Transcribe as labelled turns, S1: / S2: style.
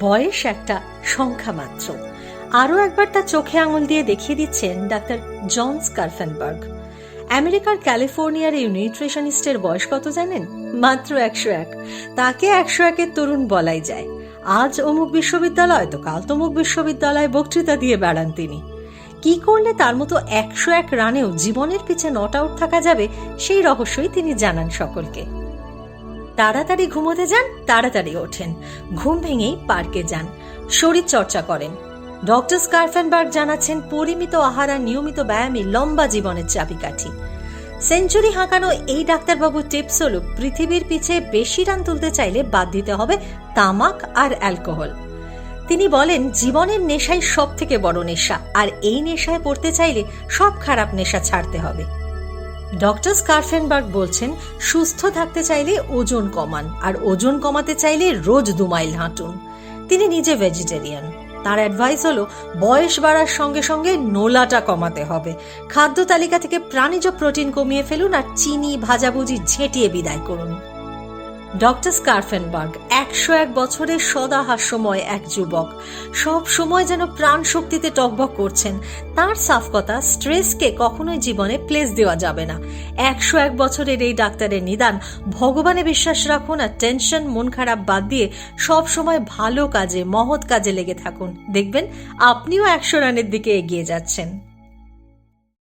S1: বয়স একটা সংখ্যা মাত্র। আরও একবার তার চোখে আঙুল দিয়ে দেখিয়ে দিচ্ছেন ডাক্তার জন স্কারফেনবার্গ। আমেরিকার ক্যালিফোর্নিয়ার এই নিউট্রিশনিস্টের বয়স কত জানেন? মাত্র একশো এক। তাকে একশো একের তরুণ বলাই যায়। আজ অমুক বিশ্ববিদ্যালয়, তো কাল তমুক বিশ্ববিদ্যালয়ে বক্তৃতা দিয়ে বেড়ান তিনি। কি করলে তার মতো একশো এক রানেও জীবনের পিছে নট আউট থাকা যাবে, সেই রহস্যই তিনি জানান সকলকে। তাড়াতাড়ি ঘুমোতে যান, তাড়াতাড়ি ওঠেন। ঘুম ভেঙেই পার্কে যান। শরীর চর্চা করেন। ডক্টর স্কারফেনবার্গ জানাচ্ছেন, পরিমিত আহার আর নিয়মিত ব্যায়ামই লম্বা জীবনের চাবিকাঠি। সেঞ্চুরি হাঁকানো এই ডাক্তারবাবুর টিপস হল, পৃথিবীর পিছে বেশি রান তুলতে চাইলে বাদ দিতে হবে তামাক আর অ্যালকোহল। তিনি বলেন, জীবনের নেশাই সব থেকে বড় নেশা, আর এই নেশায় পড়তে চাইলে সব খারাপ নেশা ছাড়তে হবে। ডক্টর স্কারফেনবার্গ বলছেন, সুস্থ থাকতে চাইলে ওজন কমান, আর ওজন কমাতে চাইলে রোজ দু মাইল হাঁটুন। তিনি নিজে ভেজিটেরিয়ান। তার অ্যাডভাইস হল, বয়স বাড়ার সঙ্গে সঙ্গে নোলাটা কমাতে হবে। খাদ্য তালিকা থেকে প্রাণীজ প্রোটিন কমিয়ে ফেলুন আর চিনি, ভাজাভুজি ঝেঁটিয়ে বিদায় করুন। ডক্টর স্কারফেনবার্গ, একশো এক বছরের সদা হাস্যময় এক যুবক। সব সময় যেন প্রাণ শক্তিতে টকবক করছেন, তার সাফ কথা স্ট্রেসকে কখনোই জীবনে প্লেস দেওয়া যাবে না। একশো এক বছরের এই ডাক্তারের নিদান ভগবানে বিশ্বাস রাখুন আর টেনশন, মন খারাপ বাদ দিয়ে সব সময় ভালো কাজে, মহৎ কাজে লেগে থাকুন। দেখবেন, আপনিও একশো রানের দিকে এগিয়ে যাচ্ছেন।